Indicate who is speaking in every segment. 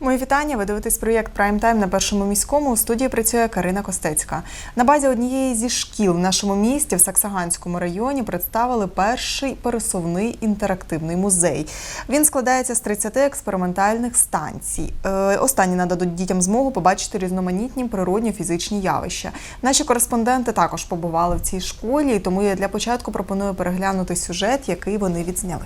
Speaker 1: Мої вітання. Ви дивитесь проєкт Прайм Тайм на першому міському. У студії працює Карина Костецька. На базі однієї зі шкіл в нашому місті в Саксаганському районі представили перший пересувний інтерактивний музей. Він складається з 30 експериментальних станцій. Е, Останні нададуть дітям змогу побачити різноманітні природні фізичні явища. Наші кореспонденти також побували в цій школі, тому я для початку пропоную переглянути сюжет, який вони відзняли.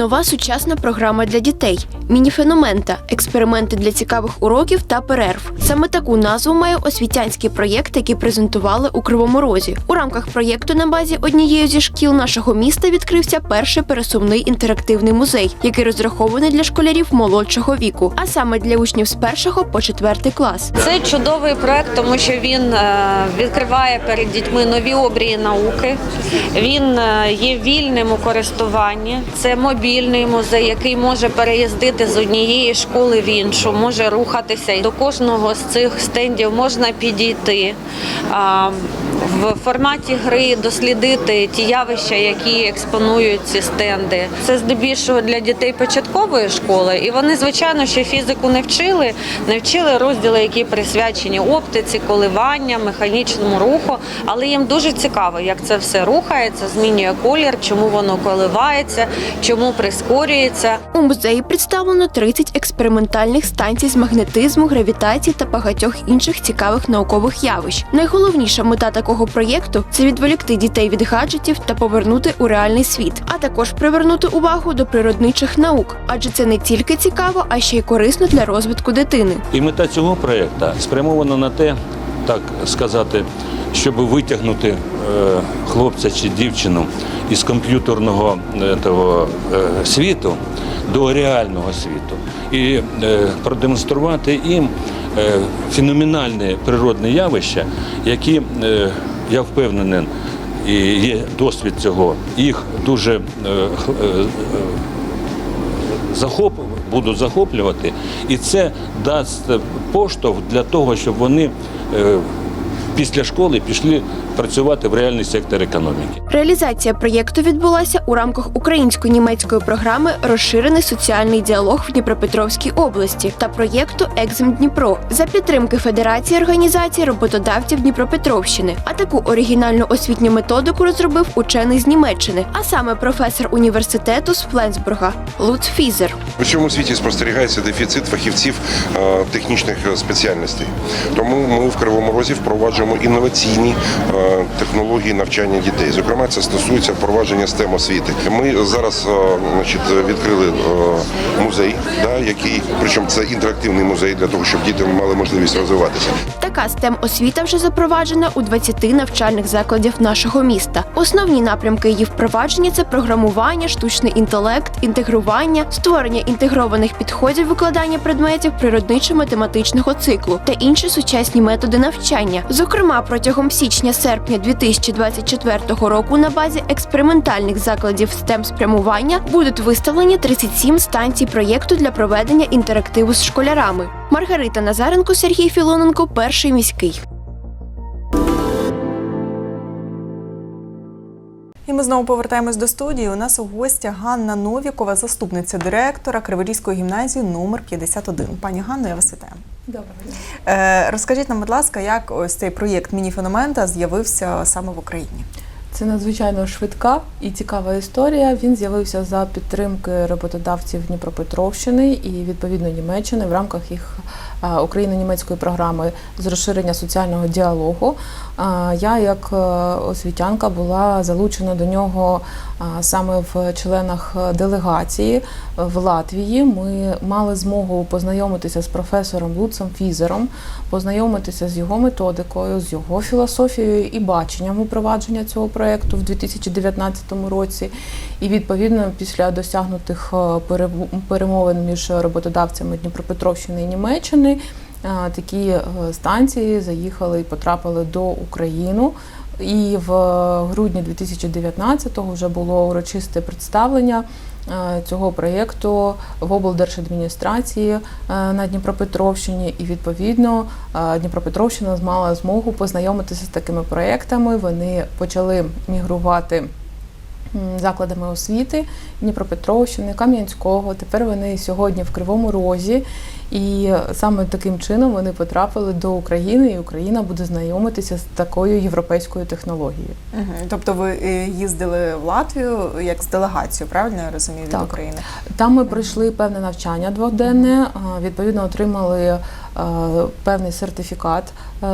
Speaker 2: Нова сучасна програма для дітей. Мініфеномента, експерименти для цікавих уроків та перерв. Саме таку назву має освітянський проєкт, який презентували у Кривому Розі. У рамках проєкту на базі однієї зі шкіл нашого міста відкрився перший пересувний інтерактивний музей, який розрахований для школярів молодшого віку, а саме для учнів з першого по четвертий клас.
Speaker 3: Це чудовий проект, тому що він е, відкриває перед дітьми нові обрії науки. Він е, є вільним у користуванні. Це мобільний музей, який може переїздити з однієї школи в іншу, може рухатися. До кожного з цих стендів можна підійти. В форматі гри дослідити ті явища, які експонують ці стенди. Це здебільшого для дітей початкової школи, і вони, звичайно, ще фізику не вчили, не вчили розділи, які присвячені оптиці, коливання, механічному руху. Але їм дуже цікаво, як це все рухається, змінює колір, чому воно коливається, чому прискорюється.
Speaker 2: У музеї представлено 30 експериментальних станцій з магнетизму, гравітації та багатьох інших цікавих наукових явищ. Найголовніша мета такого проєкту це відволікти дітей від гаджетів та повернути у реальний світ, а також привернути увагу до природничих наук, адже це не тільки цікаво, а ще й корисно для розвитку дитини.
Speaker 4: І мета цього проєкту спрямована на те, так сказати, щоб витягнути е, хлопця чи дівчину із комп'ютерного е, того, е, світу до реального світу і продемонструвати їм феноменальне природне явища, які, я впевнений, і є досвід цього, їх дуже е, е, захоп, будуть захоплювати, і це дасть поштовх для того, щоб вони е, після школи пішли працювати в реальний сектор економіки.
Speaker 2: Реалізація проєкту відбулася у рамках українсько-німецької програми Розширений соціальний діалог в Дніпропетровській області та проєкту Екзем Дніпро за підтримки Федерації організацій роботодавців Дніпропетровщини. А таку оригінальну освітню методику розробив учений з Німеччини, а саме професор університету з Фленсбурга Луц Фізер.
Speaker 5: У всьому світі спостерігається дефіцит фахівців е, технічних спеціальностей. Тому ми в Кривому Розі впроваджуємо інноваційні е, технології навчання дітей. Зокрема, це стосується впровадження STEM освіти. Ми зараз е, значить, відкрили е, музей, да, який, причому це інтерактивний музей для того, щоб діти мали можливість розвиватися.
Speaker 2: Така STEM освіта вже запроваджена у 20 навчальних закладів нашого міста. Основні напрямки її впровадження це програмування, штучний інтелект, інтегрування, створення інтегрованих підходів викладання предметів природничо-математичного циклу та інші сучасні методи навчання. Зокрема, протягом січня-серпня 2024 року на базі експериментальних закладів STEM спрямування будуть виставлені 37 станцій проєкту для проведення інтерактиву з школярами. Маргарита Назаренко, Сергій Філоненко, перший міський.
Speaker 1: І ми знову повертаємось до студії. У нас у гостях Ганна Новікова, заступниця директора Криворізької гімназії номер 51. Пані Ганно, я вас вітаю.
Speaker 6: Доброго дня.
Speaker 1: Е, розкажіть нам, будь ласка, як ось цей проєкт Мініфеномента з'явився саме в Україні?
Speaker 6: Це надзвичайно швидка і цікава історія. Він з'явився за підтримки роботодавців Дніпропетровщини і відповідно Німеччини в рамках їх е, україно-німецької програми з розширення соціального діалогу. Е, Я, як е, освітянка, була залучена до нього е, саме в членах делегації в Латвії. Ми мали змогу познайомитися з професором Луцем Фізером, познайомитися з його методикою, з його філософією і баченням упровадження цього проєкту в 2019 році. І відповідно після досягнутих е, перемовин між роботодавцями Дніпропетровщини і Німеччини. е, Такі е, станції заїхали і потрапили до України. І в грудні 2019-го вже було урочисте представлення цього проєкту в облдержадміністрації е, на Дніпропетровщині, і відповідно е, Дніпропетровщина мала змогу познайомитися з такими проєктами. Вони почали мігрувати закладами освіти Дніпропетровщини, Кам'янського. Тепер вони сьогодні в Кривому Розі. І саме таким чином вони потрапили до України, і Україна буде знайомитися з такою європейською технологією.
Speaker 1: Мгм. Тобто ви е, їздили в Латвію як з делегацією, правильно я розумію, від
Speaker 6: Так.
Speaker 1: України?
Speaker 6: Там ми пройшли певне навчання дводенне, а, відповідно отримали певний сертифікат е,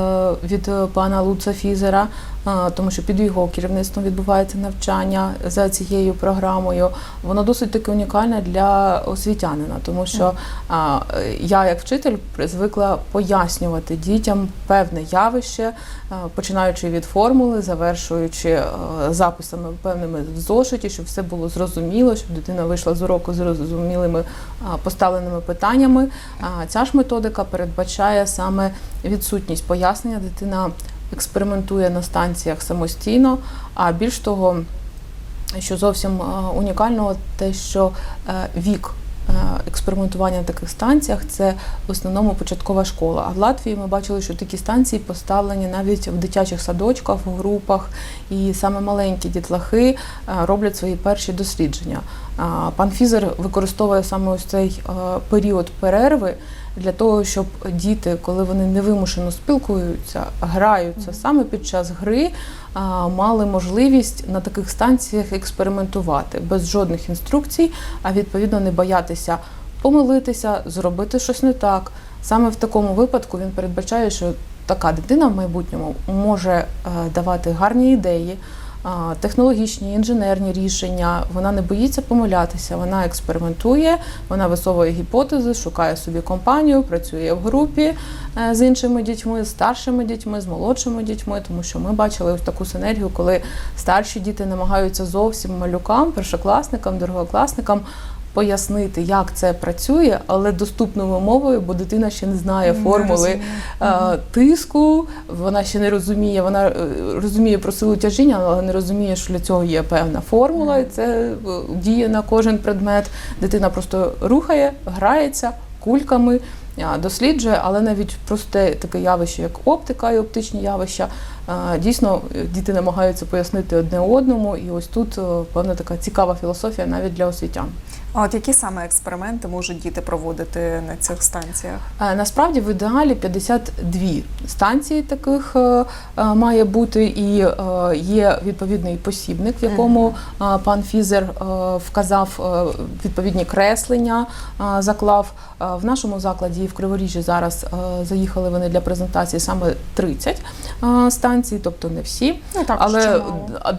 Speaker 6: від е, пана Луца Фізера, е, тому що під його керівництвом відбувається навчання за цією програмою. Воно досить таки унікальне для освітянина, тому що е, я, як вчитель, звикла пояснювати дітям певне явище, е, починаючи від формули, завершуючи е, записами певними в зошиті, щоб все було зрозуміло, щоб дитина вийшла з уроку з зрозумілими поставленими питаннями. Ця ж методика передбачає саме відсутність пояснення. Дитина експериментує на станціях самостійно, а більш того, що зовсім е, унікально, те, що е, вік е, експериментування на таких станціях це в основному початкова школа. А в Латвії ми бачили, що такі станції поставлені навіть в дитячих садочках, в групах, і саме маленькі дітлахи роблять свої перші дослідження. Пан Фізер використовує саме ось цей період перерви для того, щоб діти, коли вони невимушено спілкуються, граються саме під час гри, мали можливість на таких станціях експериментувати без жодних інструкцій, а відповідно не боятися помилитися, зробити щось не так. Саме в такому випадку він передбачає, що така дитина в майбутньому може е, давати гарні ідеї. Технологічні, інженерні рішення, вона не боїться помилятися, вона експериментує, вона висовує гіпотези, шукає собі компанію, працює в групі е, з іншими дітьми, з старшими дітьми, з молодшими дітьми, тому що ми бачили ось таку синергію, коли старші діти намагаються зовсім малюкам, першокласникам, другокласникам пояснити, як це працює, але доступною мовою, бо дитина ще не знає формули
Speaker 1: розуміє.
Speaker 6: е, тиску, вона ще не розуміє, вона е, розуміє про силу тяжіння, але не розуміє, що для цього є певна формула, і це е, діє на кожен предмет. Дитина просто рухає, грається кульками. Досліджує, але навіть просте таке явище, як оптика і оптичні явища, е, дійсно е, діти намагаються пояснити одне одному, і ось тут е, певна така цікава філософія навіть для освітян.
Speaker 1: А от які саме експерименти можуть діти проводити на цих станціях?
Speaker 6: Е, Насправді в ідеалі 52 станції таких е, е, має бути, і є відповідний посібник, в якому пан Фізер вказав відповідні креслення, заклав. В нашому закладі і в Криворіжжі зараз заїхали вони для презентації саме 30 е, станцій, тобто не всі.
Speaker 1: Ну так,
Speaker 6: Але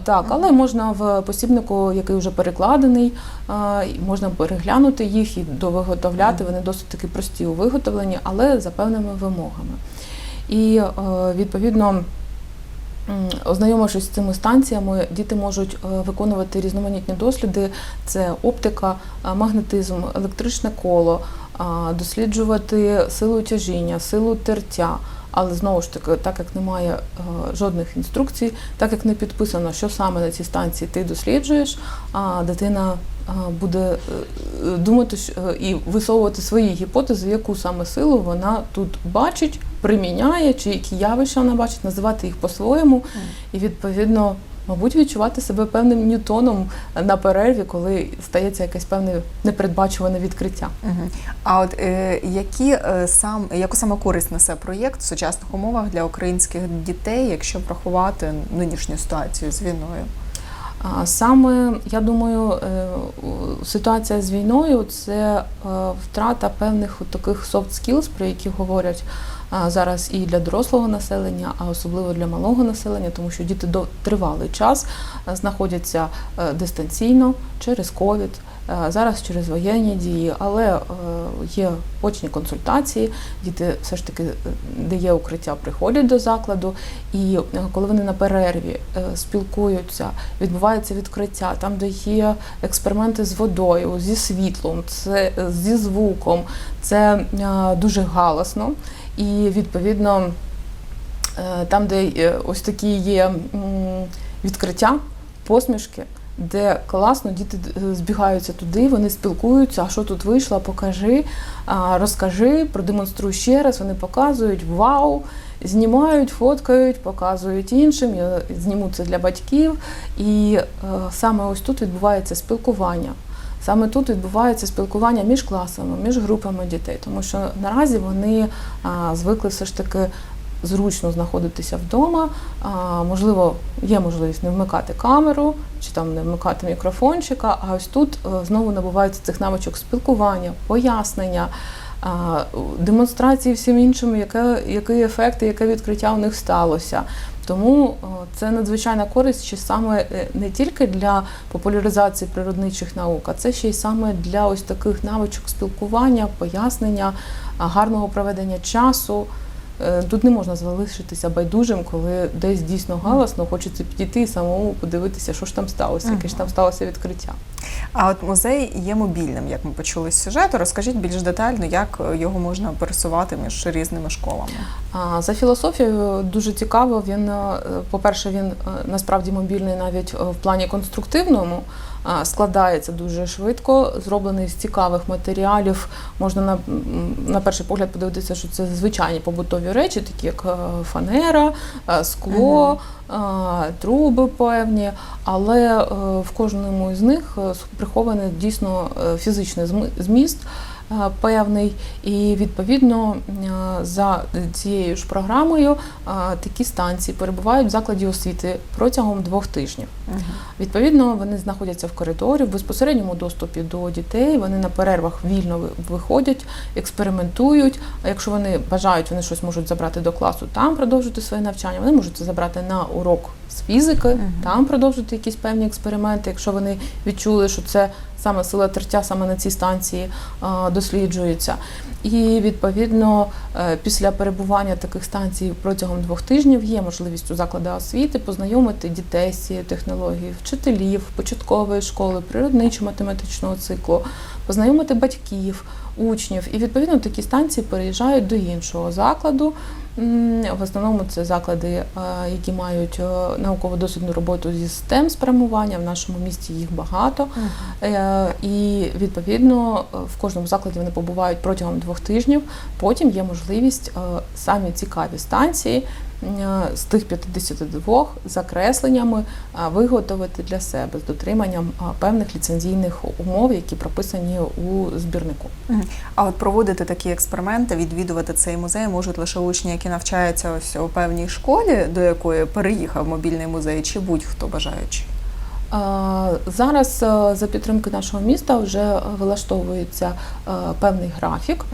Speaker 6: так, але можна в посібнику, який вже перекладений, а, і можна переглянути їх і довиготовляти. Вони досить таки прості у виготовленні, але за певними вимогами. І е, відповідно. Ознайомившись з цими станціями, діти можуть е, виконувати різноманітні досліди: це оптика, е, магнетизм, електричне коло, досліджувати силу тяжіння, силу тертя. Але знову ж таки, так як немає жодних інструкцій, так як не підписано, що саме на цій станції ти досліджуєш, а дитина буде е, е, думати е, і висовувати свої гіпотези, яку саме силу вона тут бачить, приміняє, чи які явища вона бачить, називати їх по-своєму, і відповідно. Мабуть, відчувати себе певним ньютоном на перерві, коли стається якесь певне непередбачуване відкриття.
Speaker 1: А от е, які е, сам яку саме користь несе проєкт в сучасних умовах для українських дітей, якщо врахувати нинішню ситуацію з війною?
Speaker 6: Саме я думаю, е, ситуація з війною це е, втрата певних таких soft skills, про які говорять зараз і для дорослого населення, а особливо для малого населення, тому що діти до тривалий час е, знаходяться дистанційно через ковід. Е, Зараз через воєнні дії, але е, є очні консультації. Діти все ж таки, е, де є укриття, приходять до закладу, і коли вони на перерві спілкуються, відбувається відкриття, там, де є експерименти з водою, зі світлом, це зі звуком, це дуже галасно. І відповідно там, де ось такі є відкриття, посмішки, де класно діти е, збігаються туди, вони спілкуються, а що тут вийшло, покажи, розкажи, продемонструй ще раз. Вони показують вау, знімають, фоткають, показують іншим. Я зніму це для батьків. І е, саме ось тут відбувається спілкування. Саме тут відбувається спілкування між класами, між групами дітей, тому що наразі вони звикли все ж таки зручно знаходитися вдома. А, можливо, є можливість не вмикати камеру чи там не вмикати мікрофончика. А ось тут е, знову набувається цих навичок спілкування, пояснення. Демонстрації всім іншим, яке, який ефект яке відкриття у них сталося. Тому е, це надзвичайна користь ще саме е, не тільки для популяризації природничих наук, а це ще й саме для ось таких навичок спілкування, пояснення, гарного проведення часу. Е, Тут не можна залишитися байдужим, коли десь дійсно галасно, хочеться підійти і самому подивитися, що ж там сталося, яке ж там сталося відкриття.
Speaker 1: А от музей є мобільним, як ми почули з сюжету. Розкажіть більш детально, як його можна пересувати між різними школами.
Speaker 6: А, За філософією дуже цікаво. Він, е, по-перше, він е, насправді мобільний навіть в плані конструктивному. Складається дуже швидко, зроблений з цікавих матеріалів. Можна на, на перший погляд подивитися, що це звичайні побутові речі, такі як е, фанера, е, скло, труби певні. Але е, в кожному із них прихований дійсно фізичний зміст певний, і відповідно е, за цією ж програмою е, такі станції перебувають в закладі освіти протягом двох тижнів. Відповідно, вони знаходяться в коридорі, в безпосередньому доступі до дітей. Вони на перервах вільно виходять, експериментують. А якщо вони бажають, вони щось можуть забрати до класу, там продовжити своє навчання. Вони можуть це забрати на урок з фізики, там продовжити якісь певні експерименти, якщо вони відчули, що це саме сила тертя саме на цій станції а, досліджується. І відповідно е, після перебування таких станцій протягом двох тижнів є можливість у закладах освіти познайомити дітей з цією технологією, вчителів початкової школи, природничо-математичного циклу, познайомити батьків, учнів. І відповідно такі станції переїжджають до іншого закладу. В основному це заклади, е, які мають е, науково-дослідну роботу зі STEM спрямування. В нашому місті їх багато. І відповідно в кожному закладі вони побувають протягом двох тижнів. Потім є можливість е, самі цікаві станції е, з тих 52 закресленнями е, виготовити для себе з дотриманням певних ліцензійних умов, які прописані у збірнику.
Speaker 1: А от проводити такі експерименти, відвідувати цей музей можуть лише учні, які навчаються ось у певній школі, до якої переїхав мобільний музей, чи будь-хто бажаючий.
Speaker 6: Зараз е, за підтримки нашого міста вже вилаштовується е, певний графік.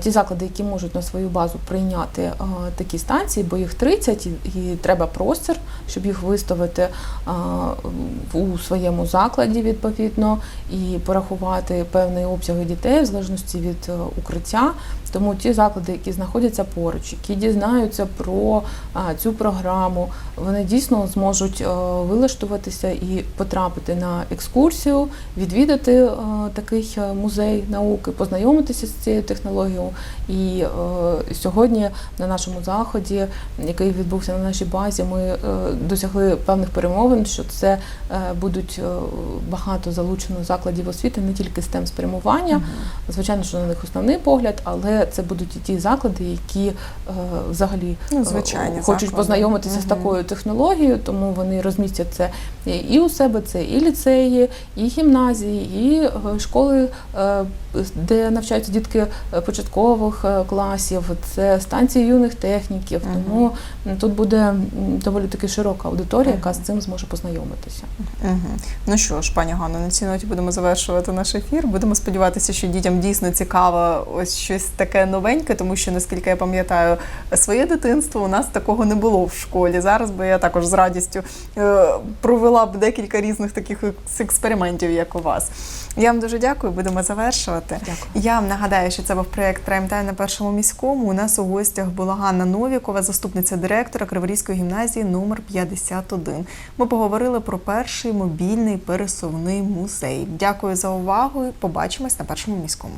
Speaker 6: Ті заклади, які можуть на свою базу прийняти е, такі станції, бо їх 30 і, треба простір, щоб їх виставити у своєму закладі відповідно і порахувати певний обсяг дітей в залежності від укриття. Тому ті заклади, які знаходяться поруч, які дізнаються про цю програму, вони дійсно зможуть вилаштуватися і потрапити на екскурсію, відвідати е, такий е, музей науки, познайомитися з цією технологією. І е, сьогодні на нашому заході, який відбувся на нашій базі, ми досягли певних перемовин, що це будуть багато залучено закладів освіти, не тільки STEM спрямування. Звичайно, що на них основний погляд, але це будуть і ті заклади, які взагалі
Speaker 1: Ну, звичайні
Speaker 6: хочуть
Speaker 1: заклади.
Speaker 6: познайомитися з такою технологією, тому вони розмістять це і у себе, це і ліцеї, і гімназії, і е, школи, е, де навчаються дітки е, початкових класів, це станції юних техніків. Тому тут буде доволі таки широка аудиторія, яка з цим зможе познайомитися.
Speaker 1: Ну що ж, пані Ганно, на цій ноті будемо завершувати наш ефір. Будемо сподіватися, що дітям дійсно цікаво ось щось таке новеньке, тому що наскільки я пам'ятаю, своє дитинство у нас такого не було в школі. Зараз би я також з радістю провела б декілька різних таких експериментів, як у вас. Я вам дуже дякую, будемо завершувати.
Speaker 6: Дякую.
Speaker 1: Я вам нагадаю, що це був проєкт Прайм-тайм на першому міському. У нас у гостях була Ганна Новікова, заступниця директора Криворізької гімназії номер 51. Ми поговорили про перший мобільний пересувний музей. Дякую за увагу. Побачимось на першому міському.